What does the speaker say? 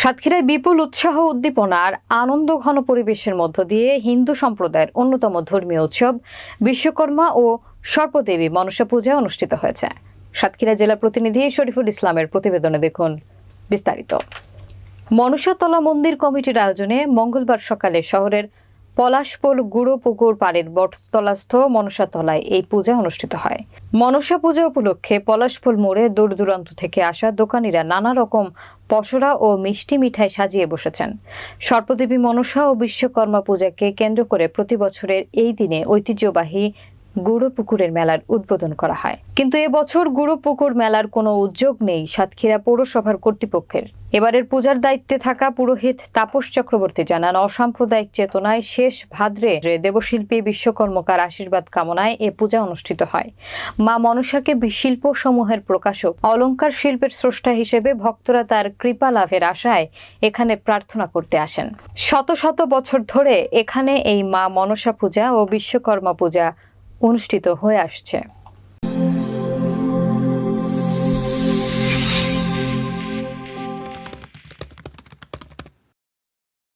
সাতক্ষীরায় বিপুল উৎসাহ উদ্দীপনার আনন্দ ঘন পরিবেশের মধ্য দিয়ে হিন্দু সম্প্রদায়ের অন্যতম ধর্মীয় উৎসব বিশ্বকর্মা ও সর্পদেবী মনসা পূজা অনুষ্ঠিত হয়েছে। সাতক্ষীরা জেলা প্রতিনিধি শরীফুল ইসলামের প্রতিবেদনে দেখুন বিস্তারিত। মনসাতলা মন্দির কমিটির আয়োজনে মঙ্গলবার সকালে শহরের পলাশপোল গুঁড়ো পুকুর পাড়ের বটতলাস্থ মনসাতলায় এই পূজা অনুষ্ঠিত হয়। মনসা পূজা উপলক্ষে পলাশপোল মোড়ে দূর দূরান্ত থেকে আসা দোকানিরা নানা রকম পসরা ও মিষ্টি মিঠাই সাজিয়ে বসেছেন। সর্পদেবী মনসা ও বিশ্বকর্মা পূজাকে কেন্দ্র করে প্রতি বছরের এই দিনে ঐতিহ্যবাহী গুঁড়ো পুকুরের মেলার উদ্বোধন করা হয়। কিন্তু এবছর গুঁড়ো পুকুর মেলার কোনো উদ্যোগ নেই সাতক্ষীরা পৌরসভার কর্তৃপক্ষের। এবারের পূজার দায়িত্বে থাকা পুরোহিত তাপস চক্রবর্তী জানান, অসাম্প্রদায়িক চেতনায় শেষ ভাদ্রে দেবশিল্পী বিশ্বকর্মকার আশীর্বাদ কামনায় এ পূজা অনুষ্ঠিত হয়। মা মনসাকে শিল্প সমূহের প্রকাশক, অলংকার শিল্পের স্রষ্টা হিসেবে ভক্তরা তার কৃপা লাভের আশায় এখানে প্রার্থনা করতে আসেন। শত শত বছর ধরে এখানে এই মা মনসা পূজা ও বিশ্বকর্মা পূজা অনুষ্ঠিত হয়ে আসছে।